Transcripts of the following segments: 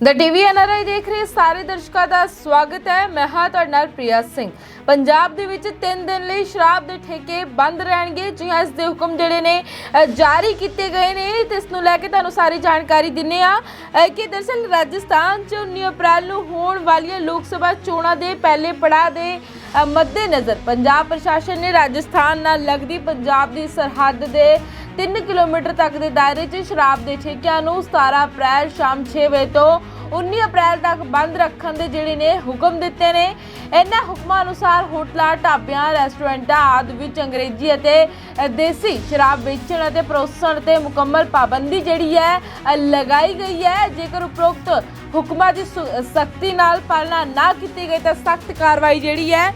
ਦ TV NRI ਦੇਖ ਰਹੇ ਸਾਰੇ ਦਰਸ਼ਕਾਂ ਦਾ ਸਵਾਗਤ ਹੈ। ਮੈਂ ਹਾਂ ਤੁਹਾਡੇ ਨਾਲ ਪ੍ਰਿਆ ਸਿੰਘ। ਪੰਜਾਬ ਦੇ ਵਿੱਚ 3 ਦਿਨ ਲਈ ਸ਼ਰਾਬ ਦੇ ਠੇਕੇ ਬੰਦ ਰਹਿਣਗੇ। ਜੀ ਇਸ ਦੇ ਹੁਕਮ ਜਿਹੜੇ ਨੇ ਅ, ਜਾਰੀ ਕੀਤੇ ਗਏ ਨੇ। ਤੇ ਇਸ ਨੂੰ ਲੈ ਕੇ ਤੁਹਾਨੂੰ ਸਾਰੀ ਜਾਣਕਾਰੀ ਦਿੰਨੇ ਆ ਕਿ ਦਰਸਲ ਰਾਜਸਥਾਨ 'ਚ 19 ਅਪ੍ਰੈਲ ਨੂੰ ਹੋਣ ਵਾਲੀਆਂ ਲੋਕ ਸਭਾ ਚੋਣਾਂ ਦੇ ਪਹਿਲੇ ਪੜਾਅ ਦੇ ਮੱਦੇਨਜ਼ਰ ਪੰਜਾਬ ਪ੍ਰਸ਼ਾਸਨ ਨੇ ਰਾਜਸਥਾਨ ਨਾਲ ਲੱਗਦੀ ਪੰਜਾਬ ਦੀ ਸਰਹੱਦ ਦੇ 3 ਕਿਲੋਮੀਟਰ ਤੱਕ ਦੇ ਦਾਇਰੇ 'ਚ ਸ਼ਰਾਬ ਦੇ ਠੇਕਿਆਂ ਨੂੰ 17 ਅਪ੍ਰੈਲ ਸ਼ਾਮ 6 ਵਜੇ ਤੋਂ 19 ਅਪ੍ਰੈਲ ਤੱਕ ਬੰਦ ਰੱਖਣ ਦੇ ਜਿਹੜੇ ਨੇ ਹੁਕਮ ਦਿੱਤੇ ਨੇ। ਇਹਨਾਂ ਹੁਕਮਾਂ ਅਨੁਸਾਰ ਹੋਟਲਾਂ, ਢਾਬਿਆਂ, ਰੈਸਟੋਰੈਂਟਾਂ ਆਦਿ ਵਿੱਚ ਅੰਗਰੇਜ਼ੀ ਅਤੇ ਦੇਸੀ ਸ਼ਰਾਬ ਵੇਚਣ ਅਤੇ ਪਰੋਸਣ ਤੇ ਮੁਕੰਮਲ ਪਾਬੰਦੀ ਜਿਹੜੀ ਹੈ ਲਗਾਈ ਗਈ ਹੈ। ਜੇਕਰ ਉਪਰੋਕਤ ਹੁਕਮਾਂ ਦੀ ਸਖਤੀ ਨਾਲ ਪਾਲਣਾ ਨਾ ਕੀਤੀ ਗਈ ਤਾਂ ਸਖਤ ਕਾਰਵਾਈ ਜਿਹੜੀ ਹੈ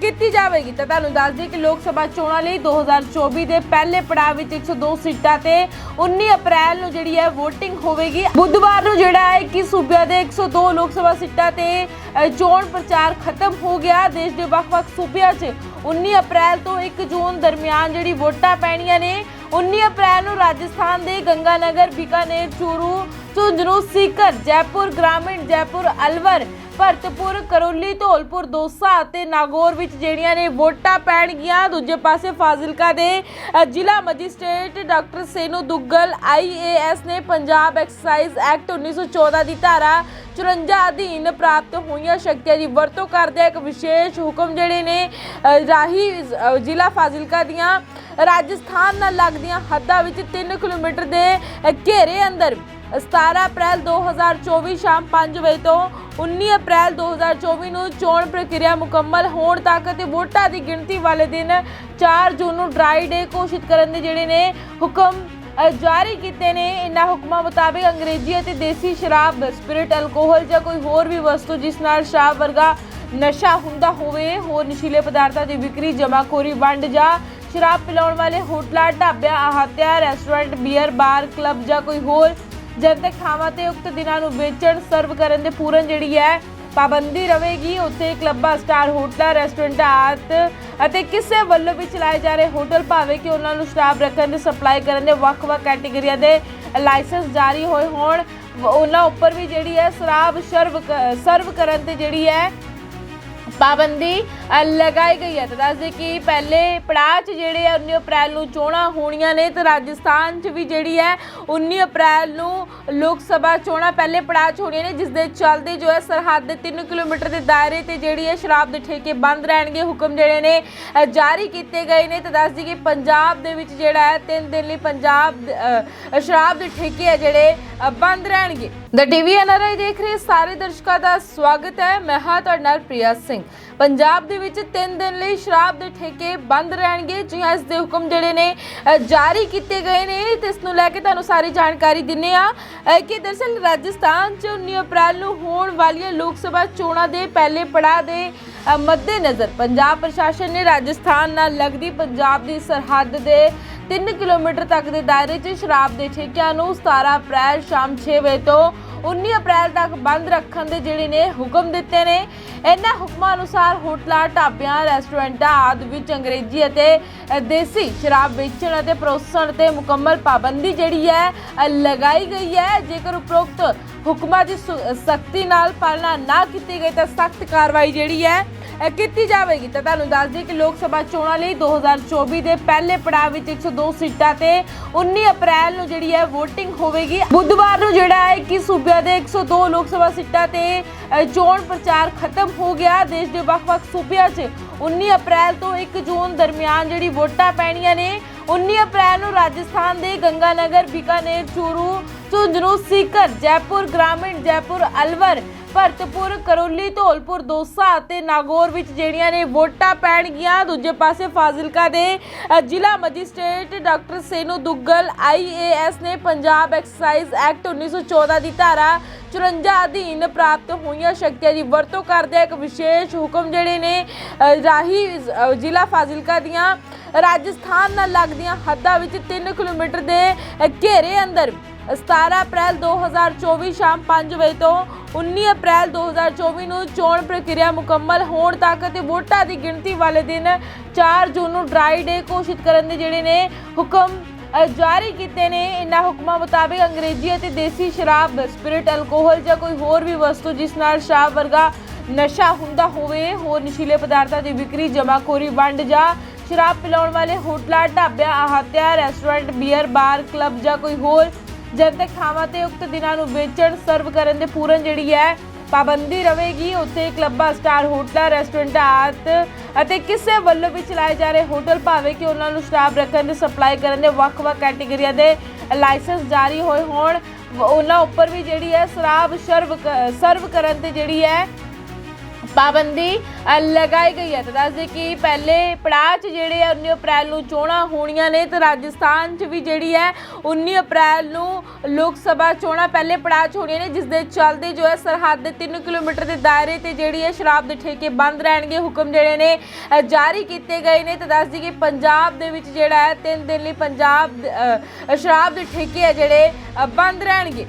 ਕੀਤੀ ਜਾਵੇਗੀ। ਤਾਂ ਤੁਹਾਨੂੰ ਦੱਸ ਦਈਏ ਕਿ ਲੋਕ ਸਭਾ ਚੋਣਾਂ ਲਈ 2024 ਦੇ ਪਹਿਲੇ ਪੜਾਅ ਵਿੱਚ 102 ਸੀਟਾਂ ਤੇ 19 ਅਪ੍ਰੈਲ ਨੂੰ ਜਿਹੜੀ ਹੈ VOTING ਹੋਵੇਗੀ। ਬੁੱਧਵਾਰ ਨੂੰ ਜਿਹੜਾ ਹੈ ਕਿ ਸੂਬਿਆਂ ਦੇ 102 ਲੋਕ ਸਭਾ ਸੀਟਾਂ ਤੇ ਚੋਣ ਪ੍ਰਚਾਰ ਖਤਮ ਹੋ ਗਿਆ। ਦੇਸ਼ ਦੇ ਵੱਖ-ਵੱਖ ਸੂਬਿਆਂ 'ਚ 19 ਅਪ੍ਰੈਲ ਤੋਂ 1 ਜੂਨ ਦਰਮਿਆਨ ਜਿਹੜੀ ਵੋਟਾਂ ਪੈਣੀਆਂ ਨੇ 19 ਅਪ੍ਰੈਲ ਨੂੰ ਰਾਜਸਥਾਨ ਦੇ ਗੰਗਾਨਗਰ, ਬੀਕਾਨੇਰ, ਚੂਰੂ ਝੁੰਝਨੂ ਸੀਕਰ, ਜੈਪੁਰ, ਗ੍ਰਾਮੀਣ ਜੈਪੁਰ, ਅਲਵਰ ਭਰਤਪੁਰ ਕਰੋਲੀ ਧੌਲਪੁਰ ਦੋਸਾ ਅਤੇ ਨਾਗੌਰ ਵਿੱਚ ਜਿਹੜੀਆਂ ਨੇ ਵੋਟਾਂ ਪੈਣਗੀਆਂ। ਦੂਜੇ ਪਾਸੇ ਫਾਜ਼ਿਲਕਾ ਦੇ ਜ਼ਿਲ੍ਹਾ magistrate doctor Senu Duggal IAS ਨੇ ਪੰਜਾਬ ਐਕਸਾਈਜ਼ ਐਕਟ 1914 ਦੀ ਧਾਰਾ 54 ਅਧੀਨ ਪ੍ਰਾਪਤ ਹੋਈਆਂ ਸ਼ਕਤੀਆਂ ਦੀ ਵਰਤੋਂ ਕਰਦੇ ਇੱਕ ਵਿਸ਼ੇਸ਼ ਹੁਕਮ ਜਿਹੜੇ ਨੇ ਅ, ਰਾਹੀ ਜ਼ਿਲ੍ਹਾ ਫਾਜ਼ਿਲਕਾ ਦੀਆਂ ਰਾਜਸਥਾਨ ਨਾਲ ਲੱਗਦੀਆਂ ਹੱਦਾਂ ਵਿੱਚ 3 ਕਿਲੋਮੀਟਰ ਦੇ ਘੇਰੇ ਅੰਦਰ 17 ਅਪ੍ਰੈਲ 2024 ਸ਼ਾਮ 5 ਵਜੇ ਤੋਂ 19 ਅਪ੍ਰੈਲ 2024 ਨੂੰ ਚੋਣ ਪ੍ਰਕਿਰਿਆ ਮੁਕੰਮਲ ਹੋਣ ਤੱਕ ਤੇ ਵੋਟਾਂ ਦੀ ਗਿਣਤੀ ਵਾਲੇ ਦਿਨ 4 ਜੂਨ ਨੂੰ ਡਰਾਈ ਡੇ ਘੋਸ਼ਿਤ ਕਰਨ ਦੇ ਜਿਹੜੇ ਨੇ ਹੁਕਮ ਜਾਰੀ ਕੀਤੇ ਨੇ। ਇਹਨਾਂ ਹੁਕਮਾਂ ਮੁਤਾਬਿਕ ਅੰਗਰੇਜ਼ੀ ਅਤੇ ਦੇਸੀ ਸ਼ਰਾਬ, ਸਪਿਰਿਟ, ਅਲਕੋਹਲ ਜਾਂ ਕੋਈ ਹੋਰ ਵੀ ਵਸਤੂ ਜਿਸ ਨਾਲ ਸ਼ਰਾਬ ਵਰਗਾ ਨਸ਼ਾ ਹੁੰਦਾ ਹੋਵੇ, ਹੋਰ ਨਸ਼ੀਲੇ ਪਦਾਰਥਾਂ ਦੀ ਵਿਕਰੀ, ਜਮਾਖੋਰੀ, ਵੰਡ ਜਾਂ ਸ਼ਰਾਬ ਪਿਲਾਉਣ ਵਾਲੇ ਹੋਟਲਾਂ, ਢਾਬਿਆਂ, ਆਹਾਤਿਆ, ਰੈਸਟੋਰੈਂਟ, ਬੀਅਰ, ਬਾਰ, ਕਲੱਬ ਜਾਂ ਕੋਈ ਹੋਰ ਜਨਤਕ ਥਾਵਾਂ ਤੇ ਉਕਤ ਦਿਨਾਂ ਨੂੰ ਵੇਚਣ, ਸਰਵ ਕਰਨ ਦੇ ਪੂਰਨ ਜਿਹੜੀ ਹੈ, ਪਾਬੰਦੀ ਰਹੇਗੀ। ਉੱਥੇ ਕਲੱਬਾਂ ਸਟਾਰ ਹੋਟਲਾਂ, ਰੈਸਟੋਰੈਂਟਾਂ ਅਤੇ ਕਿਸੇ ਵੱਲੋਂ ਵੀ ਚਲਾਏ ਜਾ ਰਹੇ ਹੋਟਲ, ਭਾਵੇਂ ਕਿ ਉਹਨਾਂ ਨੂੰ ਸ਼ਰਾਬ ਰੱਖਣ ਦੇ ਸਪਲਾਈ ਕਰਨ ਦੇ ਵੱਖ-ਵੱਖ ਕੈਟਾਗਰੀਆਂ ਦੇ ਲਾਇਸੈਂਸ ਜਾਰੀ ਹੋਏ ਹੋਣ ਉਹਨਾਂ ਉੱਪਰ ਵੀ ਜਿਹੜੀ ਹੈ, ਸ਼ਰਾਬ ਸਰਵ ਸਰਵ ਕਰਨ ਤੇ ਜਿਹੜੀ ਹੈ ਪਾਬੰਦੀ ਲਗਾਈ ਗਈ ਹੈ। ਤਾਂ ਦੱਸਦੇ ਕਿ ਪਹਿਲੇ ਪੜਾਅ 'ਚ ਜਿਹੜੇ ਆ 19 ਅਪ੍ਰੈਲ ਨੂੰ ਚੋਣਾਂ ਹੋਣੀਆਂ ਨੇ, ਤੇ ਰਾਜਸਥਾਨ 'ਚ ਵੀ ਜਿਹੜੀ ਹੈ 19 ਅਪ੍ਰੈਲ ਨੂੰ ਲੋਕ ਸਭਾ ਚੋਣਾਂ ਪਹਿਲੇ ਪੜਾਅ 'ਚ ਹੋਣੀਆਂ ਨੇ, ਜਿਸ ਦੇ ਚੱਲਦੇ ਜੋ ਹੈ, ਸਰਹੱਦ ਦੇ 3 ਕਿਲੋਮੀਟਰ ਦੇ ਦਾਇਰੇ ਤੇ ਜਿਹੜੀ ਹੈ, ਸ਼ਰਾਬ ਦੇ ਠੇਕੇ ਬੰਦ ਰਹਿਣਗੇ। ਹੁਕਮ ਜਿਹੜੇ ਨੇ ਜਾਰੀ ਕੀਤੇ ਗਏ ਨੇ। ਤੇ ਦੱਸਦੀ ਕਿ ਪੰਜਾਬ ਦੇ ਵਿੱਚ ਜਿਹੜਾ ਹੈ 3 ਦਿਨ ਲਈ ਪੰਜਾਬ ਸ਼ਰਾਬ ਦੇ ਠੇਕੇ ਆ ਜਿਹੜੇ ਬੰਦ ਰਹਿਣਗੇ। ਦ ਟੀਵੀ ਐਨਆਰਆਈ ਦੇਖ ਰਹੇ ਸਾਰੇ ਦਰਸ਼ਕਾਂ ਦਾ ਸਵਾਗਤ ਹੈ। ਮੈਂ ਹਾਂ ਤੁਹਾਡੇ ਨਾਲ ਪ੍ਰਿਆ ਸਿੰਘ। ਪੰਜਾਬ ਦੇ ਵਿੱਚ 3 ਦਿਨ ਲਈ ਸ਼ਰਾਬ ਦੇ ਠੇਕੇ ਬੰਦ ਰਹਿਣਗੇ। ਜੀ ਇਸ ਦੇ ਹੁਕਮ ਜਿਹੜੇ ਨੇ ਜਾਰੀ ਕੀਤੇ ਗਏ ਨੇ। ਤੇ ਇਸ ਨੂੰ ਲੈ ਕੇ ਤੁਹਾਨੂੰ ਸਾਰੀ ਜਾਣਕਾਰੀ ਦਿੰਨੇ ਆ ਕਿ ਦਰਸਲ ਰਾਜਸਥਾਨ 'ਚ 19 ਅਪ੍ਰੈਲ ਨੂੰ ਹੋਣ ਵਾਲੀਆਂ ਲੋਕ ਸਭਾ ਚੋਣਾਂ ਦੇ ਪਹਿਲੇ ਪੜਾਅ ਦੇ ਮੱਦੇਨਜ਼ਰ ਪੰਜਾਬ ਪ੍ਰਸ਼ਾਸਨ ਨੇ ਰਾਜਸਥਾਨ ਨਾਲ ਲੱਗਦੀ ਪੰਜਾਬ ਦੀ ਸਰਹੱਦ ਦੇ 3 ਕਿਲੋਮੀਟਰ ਤੱਕ ਦੇ ਦਾਇਰੇ 'ਚ ਸ਼ਰਾਬ ਦੇ ਠੇਕਿਆਂ ਨੂੰ 17 ਅਪ੍ਰੈਲ ਸ਼ਾਮ 6 ਵਜੇ ਤੋਂ 19 ਅਪ੍ਰੈਲ ਤੱਕ ਬੰਦ ਰੱਖਣ ਦੇ ਜਿਹੜੇ ਨੇ ਹੁਕਮ ਦਿੱਤੇ ਨੇ। ਇਹਨਾਂ ਹੁਕਮਾਂ ਅਨੁਸਾਰ ਹੋਟਲਾਂ, ਢਾਬਿਆਂ, ਰੈਸਟੋਰੈਂਟਾਂ ਆਦਿ ਵਿੱਚ ਅੰਗਰੇਜ਼ੀ ਅਤੇ ਦੇਸੀ ਸ਼ਰਾਬ ਵੇਚਣ ਅਤੇ ਪਰੋਸਣ ਤੇ ਮੁਕੰਮਲ ਪਾਬੰਦੀ ਜਿਹੜੀ ਹੈ ਲਗਾਈ ਗਈ ਹੈ। ਜੇਕਰ ਉਪਰੋਕਤ ਹੁਕਮਾਂ ਦੀ ਸਖਤੀ ਨਾਲ ਪਾਲਣਾ ਨਾ ਕੀਤੀ ਗਈ ਤਾਂ ਸਖਤ ਕਾਰਵਾਈ ਜਿਹੜੀ ਹੈ ਅ, ਕੀਤੀ ਜਾਵੇਗੀ ਤਾਂ ਤੁਹਾਨੂੰ ਦੱਸ ਦਈਏ ਕਿ ਲੋਕ ਸਭਾ ਚੋਣਾਂ ਲਈ 2024 ਦੇ ਪਹਿਲੇ ਪੜਾਅ ਵਿੱਚ 102 ਸੀਟਾਂ ਤੇ 19 ਅਪ੍ਰੈਲ ਨੂੰ ਜਿਹੜੀ ਹੈ VOTING ਹੋਵੇਗੀ। ਬੁੱਧਵਾਰ ਨੂੰ ਜਿਹੜਾ ਹੈ ਕਿ ਸੂਬਿਆਂ ਦੇ 102 ਲੋਕ ਸਭਾ ਸੀਟਾਂ ਤੇ ਅ, ਚੋਣ ਪ੍ਰਚਾਰ ਖਤਮ ਹੋ ਗਿਆ। ਦੇਸ਼ ਦੇ ਵੱਖ-ਵੱਖ ਸੂਬਿਆਂ 'ਚ 19 ਅਪ੍ਰੈਲ ਤੋਂ 1 ਜੂਨ ਦਰਮਿਆਨ ਜਿਹੜੀ ਵੋਟਾਂ ਪੈਣੀਆਂ ਨੇ 19 ਅਪ੍ਰੈਲ ਨੂੰ ਰਾਜਸਥਾਨ ਦੇ ਗੰਗਾਨਗਰ, ਬੀਕਾਨੇਰ, ਚੂਰੂ, ਝੁੰਝਨੂ, ਸੀਕਰ, ਜੈਪੁਰ ਗ੍ਰਾਮੀਣ, ਜੈਪੁਰ ਅਲਵਰ, ਭਰਤਪੁਰ, ਕਰੋਲੀ, ਧੌਲਪੁਰ, ਦੋਸਾ ਅਤੇ ਨਾਗੌਰ ਵਿੱਚ ਜਿਹੜੀਆਂ ਨੇ ਵੋਟਾਂ ਪੈਣਗੀਆਂ। ਦੂਜੇ ਪਾਸੇ ਫਾਜ਼ਿਲਕਾ ਦੇ ਜ਼ਿਲ੍ਹਾ magistrate doctor Senu Duggal IAS ਨੇ ਪੰਜਾਬ ਐਕਸਾਈਜ਼ ਐਕਟ 1914 ਦੀ ਧਾਰਾ 54 ਅਧੀਨ ਪ੍ਰਾਪਤ ਹੋਈਆਂ ਸ਼ਕਤੀਆਂ ਦੀ ਵਰਤੋਂ ਕਰਦੇ ਇੱਕ ਵਿਸ਼ੇਸ਼ ਹੁਕਮ ਜਿਹੜੇ ਨੇ ਅ, ਰਾਹੀ ਜ਼ਿਲ੍ਹਾ ਫਾਜ਼ਿਲਕਾ ਦੀਆਂ ਰਾਜਸਥਾਨ ਨਾਲ ਲੱਗਦੀਆਂ ਹੱਦਾਂ ਵਿੱਚ 3 ਕਿਲੋਮੀਟਰ ਦੇ ਘੇਰੇ ਅੰਦਰ 17 ਅਪ੍ਰੈਲ 2024 ਸ਼ਾਮ 5 ਵਜੇ ਤੋਂ 19 ਅਪ੍ਰੈਲ 2024 ਨੂੰ ਚੋਣ ਪ੍ਰਕਿਰਿਆ ਮੁਕੰਮਲ ਹੋਣ ਤੱਕ ਤੇ ਵੋਟਾਂ ਦੀ ਗਿਣਤੀ ਵਾਲੇ ਦਿਨ 4 ਜੂਨ ਨੂੰ ਡਰਾਈ ਡੇ ਘੋਸ਼ਿਤ ਕਰਨ ਦੇ ਜਿਹੜੇ ਨੇ ਹੁਕਮ ਜਾਰੀ ਕੀਤੇ ਨੇ। ਇਨ੍ਹਾਂ ਹੁਕਮਾਂ ਮੁਤਾਬਿਕ ਅੰਗਰੇਜ਼ੀ ਅਤੇ ਦੇਸੀ ਸ਼ਰਾਬ, ਸਪਿਰਟ, ਅਲਕੋਹਲ ਜਾਂ ਕੋਈ ਹੋਰ ਵੀ ਵਸਤੂ ਜਿਸ ਨਾਲ ਸ਼ਰਾਬ ਵਰਗਾ ਨਸ਼ਾ ਹੁੰਦਾ ਹੋਵੇ, ਹੋਰ ਨਸ਼ੀਲੇ ਪਦਾਰਥਾਂ ਦੀ ਵਿਕਰੀ, ਜਮਾਖੋਰੀ, ਵੰਡ ਜਾਂ ਸ਼ਰਾਬ ਪਿਲਾਉਣ ਵਾਲੇ ਹੋਟਲਾਂ, ਢਾਬਿਆਂ ਆਹਾਤਿਆ ਰੈਸਟੋਰੈਂਟ, ਬੀਅਰ, ਬਾਰ, ਕਲੱਬ ਜਾਂ ਕੋਈ ਹੋਰ ਜਨਤਕ ਥਾਵਾਂ ਤੇ ਉਕਤ ਦਿਨਾਂ ਨੂੰ ਵੇਚਣ, ਸਰਵ ਕਰਨ ਦੇ ਪੂਰਨ ਜਿਹੜੀ ਹੈ ਪਾਬੰਦੀ ਰਹੇਗੀ, ਉੱਥੇ ਕਲੱਬਾਂ ਸਟਾਰ ਹੋਟਲਾਂ ਰੈਸਟੋਰੈਂਟਾਂ ਆਦਿ ਅਤੇ ਕਿਸੇ ਵੱਲੋਂ ਵੀ ਚਲਾਏ ਜਾ ਰਹੇ ਹੋਟਲ, ਭਾਵੇਂ ਕਿ ਉਹਨਾਂ ਨੂੰ ਸ਼ਰਾਬ ਰੱਖਣ ਦੇ ਸਪਲਾਈ ਕਰਨ ਦੇ ਵੱਖ-ਵੱਖ ਕੈਟਾਗਰੀਆਂ ਦੇ ਲਾਇਸੈਂਸ ਜਾਰੀ ਹੋਏ ਹੋਣ ਉਹਨਾਂ ਉੱਪਰ ਵੀ ਜਿਹੜੀ ਹੈ ਸ਼ਰਾਬ ਸਰਵ ਕ- ਸਰਵ ਕਰਨ ਤੇ ਜਿਹੜੀ ਹੈ ਪਾਬੰਦੀ ਲਗਾਈ ਗਈ ਹੈ। ਤਾਂ ਦੱਸਦੇ ਕਿ ਪਹਿਲੇ ਪੜਾਅ 'ਚ ਜਿਹੜੇ ਆ 19 ਅਪ੍ਰੈਲ ਨੂੰ ਚੋਣਾਂ ਹੋਣੀਆਂ ਨੇ, ਤੇ ਰਾਜਸਥਾਨ 'ਚ ਵੀ ਜਿਹੜੀ ਹੈ 19 ਅਪ੍ਰੈਲ ਨੂੰ ਲੋਕ ਸਭਾ ਚੋਣਾਂ ਪਹਿਲੇ ਪੜਾਅ 'ਚ ਹੋਣੀਆਂ ਨੇ, ਜਿਸ ਦੇ ਚੱਲਦੇ ਜੋ ਹੈ, ਸਰਹੱਦ ਦੇ 3 ਕਿਲੋਮੀਟਰ ਦੇ ਦਾਇਰੇ ਤੇ ਜਿਹੜੀ ਹੈ, ਸ਼ਰਾਬ ਦੇ ਠੇਕੇ ਬੰਦ ਰਹਿਣਗੇ। ਹੁਕਮ ਜਿਹੜੇ ਨੇ ਜਾਰੀ ਕੀਤੇ ਗਏ ਨੇ। ਤਾਂ ਦੱਸਦੀ ਕਿ ਪੰਜਾਬ ਦੇ ਵਿੱਚ ਜਿਹੜਾ ਹੈ 3 ਦਿਨ ਲਈ ਪੰਜਾਬ ਸ਼ਰਾਬ ਦੇ ਠੇਕੇ ਆ ਜਿਹੜੇ ਬੰਦ ਰਹਿਣਗੇ।